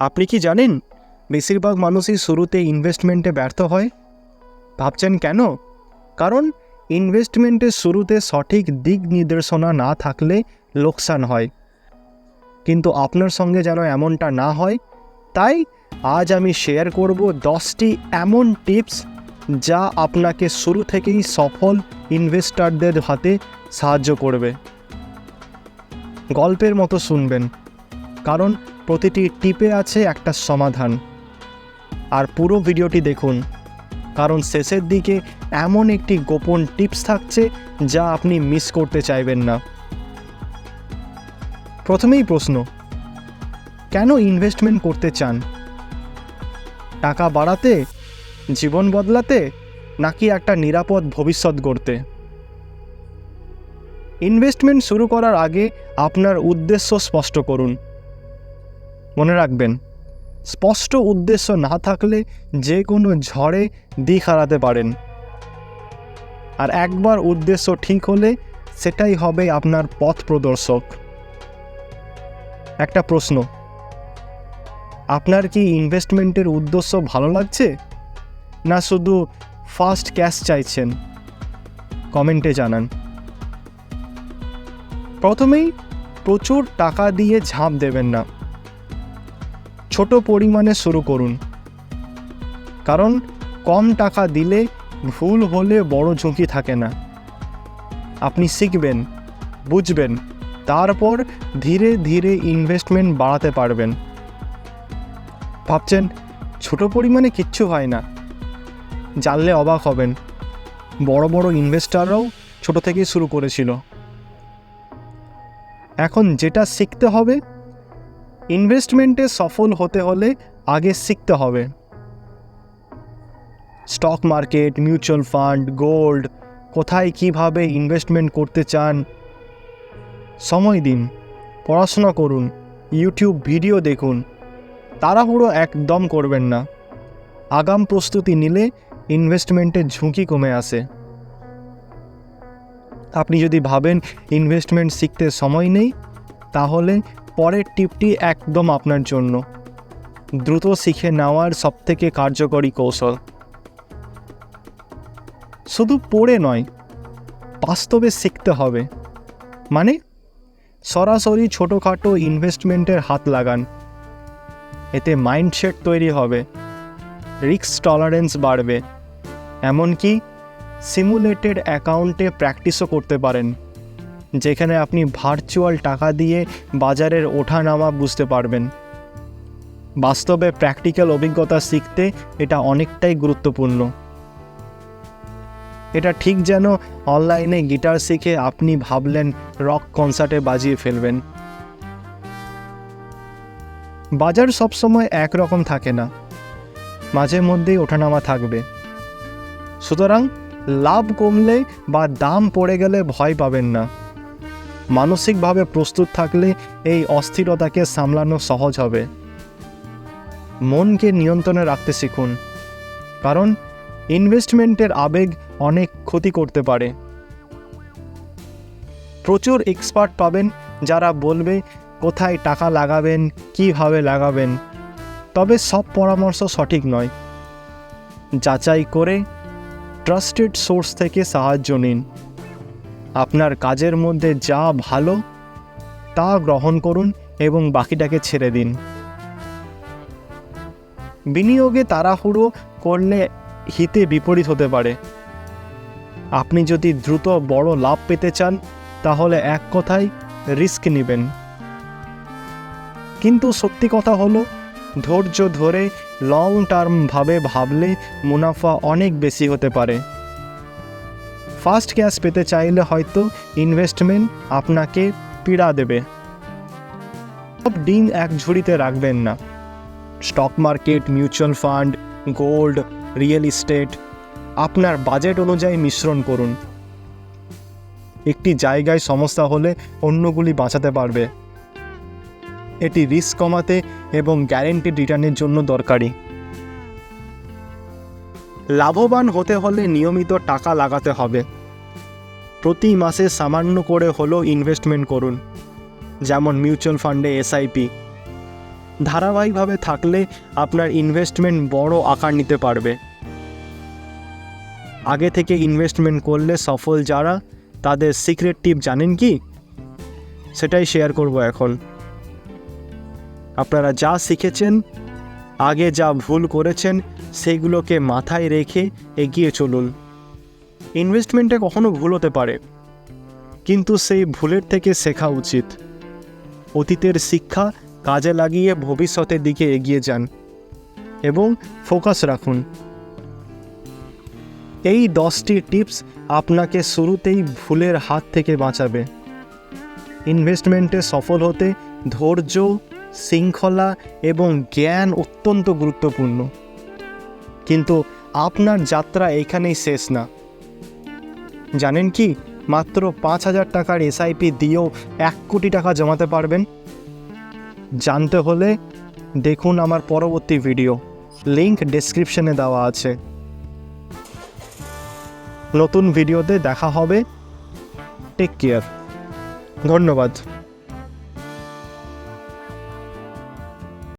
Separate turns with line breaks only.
আপনি কি জানেন বেশিরভাগ মানুষই শুরুতে ইনভেস্টমেন্টে ব্যর্থ হয়? ভাবছেন কেন? কারণ ইনভেস্টমেন্টের শুরুতে সঠিক দিক নির্দেশনা না থাকলে লোকসান হয়। কিন্তু আপনার সঙ্গে যেন এমনটা না হয়, তাই আজ আমি শেয়ার করব দশটি এমন টিপস যা আপনাকে শুরু থেকেই সফল ইনভেস্টারদের হাতে সাহায্য করবে। গল্পের মতো শুনবেন, কারণ প্রতিটি টিপে আছে একটা সমাধান। আর পুরো ভিডিওটি দেখুন, কারণ শেষের দিকে এমন একটি গোপন টিপস থাকছে যা আপনি মিস করতে চাইবেন না। প্রথমেই প্রশ্ন, কেন ইনভেস্টমেন্ট করতে চান? টাকা বাড়াতে, জীবন বদলাতে, নাকি একটা নিরাপদ ভবিষ্যৎ গড়তে? ইনভেস্টমেন্ট শুরু করার আগে আপনার উদ্দেশ্য স্পষ্ট করুন। রাখবেন, স্পষ্ট উদ্দেশ্য না থাকলে যে কোনো ঝড়ে দিক হারাতে পারেন। আর একবার উদ্দেশ্য ঠিক হলে সেটাই হবে আপনার পথ প্রদর্শক। একটা প্রশ্ন, আপনার কি ইনভেস্টমেন্টের উদ্দেশ্য ভালো লাগছে? না শুধু ফার্স্ট ক্যাশ চাইছেন? কমেন্টে জানান। প্রথমেই প্রচুর টাকা দিয়ে ঝাঁপ দেবেন না। ছোট পরিমাণে শুরু করুন। কারণ কম টাকা দিলে ভুল হলে বড় ঝুঁকি থাকে না। আপনি শিখবেন, বুঝবেন, তারপর ধীরে ধীরে ইনভেস্টমেন্ট বাড়াতে পারবেন। ভাবছেন, ছোট পরিমাণে কিচ্ছু হয় না। জানলে অবাক হবেন, বড় বড় ইনভেস্টাররাও ছোট থেকেই শুরু করেছিল। এখন যেটা শিখতে হবে ইনভেস্টমেন্টে সফল হতে হলে আগে শিখতে হবে। Stock market mutual fund gold কোথায় কীভাবে ইনভেস্টমেন্ট করতে চান? সময় দিন, পড়াশোনা করুন ইউটিউব ভিডিও দেখুন, তাড়াহুড়ো একদম করবেন না। আগাম প্রস্তুতি নিলে ইনভেস্টমেন্টের ঝুঁকি কমে আসে। আপনি যদি ভাবেন ইনভেস্টমেন্ট শিখতে সময় নেই, তাহলে পরের টিপটি একদম আপনার জন্য। দ্রুত শিখে নেওয়ার সবথেকে কার্যকরী কৌশল। শুধু পড়ে নয়, বাস্তবে শিখতে হবে। মানে সরাসরি ছোটোখাটো ইনভেস্টমেন্টের হাত লাগান। এতে মাইন্ডসেট তৈরি হবে। রিস্ক টলারেন্স বাড়বে। এমনকি সিমুলেটেড অ্যাকাউন্টে প্র্যাকটিসও করতে পারেন। যেখানে আপনি ভার্চুয়াল টাকা দিয়ে বাজারের ওঠা নামা বুঝতে পারবেন। বাস্তবে প্র্যাকটিক্যাল অভিজ্ঞতা শিখতে এটা অনেকটাই গুরুত্বপূর্ণ। এটা ঠিক যেন অনলাইনে গিটার শিখে আপনি ভাবলেন রক কনসার্টে বাজিয়ে ফেলবেন। বাজার সবসময় একরকম থাকে না। মাঝে মধ্যেই ওঠানামা থাকবে। সুতরাং লাভ কমলে বা দাম পড়ে গেলে ভয় পাবেন না। মানসিকভাবে প্রস্তুত থাকলে এই অস্থিরতাকে সামলানো সহজ হবে। মনকে নিয়ন্ত্রণে রাখতে শিখুন, কারণ ইনভেস্টমেন্টের আবেগ অনেক ক্ষতি করতে পারে। প্রচুর এক্সপার্ট পাবেন যারা বলবে, কোথায় টাকা লাগাবেন, কীভাবে লাগাবেন? তবে সব পরামর্শ সঠিক নয়। যাচাই করে, ট্রাস্টেড সোর্স থেকে সাহায্য নিন। আপনার কাজের মধ্যে যা ভালো, তা গ্রহণ করুন এবং বাকিটাকে ছেড়ে দিন। বিনিয়োগে তাড়াহুড়ো করলে হিতে বিপরীত হতে পারে। আপনি যদি দ্রুত বড় লাভ পেতে চান, তাহলে এক কথায় রিস্ক নেবেন। কিন্তু সত্যি কথা হলো, ধৈর্য ধরে লং টার্মভাবে ভাবলে মুনাফা অনেক বেশি হতে পারে। ফাস্ট ক্যাশ পেতে চাইলে হয়তো ইনভেস্টমেন্ট আপনাকে পীড়া দেবে। সব ডিম এক ঝুড়িতে রাখবেন না। Stock market, mutual fund, gold, real estate আপনার বাজেট অনুযায়ী মিশ্রণ করুন। একটি জায়গায় সমস্যা হলে অন্যগুলি বাঁচাতে পারবে। এটি রিস্ক কমাতে এবং গ্যারেন্টি রিটার্নের জন্য দরকারি। লাভবান হতে হলে নিয়মিত টাকা লাগাতে হবে। প্রতি মাসে সামান্য করে হলেও ইনভেস্টমেন্ট করুন। যেমন মিউচুয়াল ফান্ডে এসআইপি ধারাবাহিকভাবে থাকলে আপনার ইনভেস্টমেন্ট বড় আকার নিতে পারবে। আগে থেকে ইনভেস্টমেন্ট করলে সফল যারা, তাদের সিক্রেট টিপ জানেন কি? সেটাই শেয়ার করব এখন। আপনারা যা শিখেছেন আগে যা ভুল করেছেন সেগুলোকে মাথায় রেখে এগিয়ে চলুন। ইনভেস্টমেন্টে কখনো ভুল হতে পারে, কিন্তু সেই ভুলের থেকে শেখা উচিত। অতীতের শিক্ষা কাজে লাগিয়ে ভবিষ্যতের দিকে এগিয়ে যান এবং ফোকাস রাখুন। এই দশটি টিপস আপনাকে শুরুতেই ভুলের হাত থেকে বাঁচাবে। ইনভেস্টমেন্টে সফল হতে ধৈর্য শৃঙ্খলা এবং জ্ঞান অত্যন্ত গুরুত্বপূর্ণ। কিন্তু আপনার যাত্রা এখানেই শেষ না। জানেন কি, মাত্র পাঁচ হাজার টাকার এসআইপি দিয়েও এক কোটি টাকা জমাতে পারবেন? জানতে হলে দেখুন আমার পরবর্তী ভিডিও। লিংক ডেসক্রিপশনে দেওয়া আছে। নতুন ভিডিওতে দেখা হবে। Take care. ধন্যবাদ।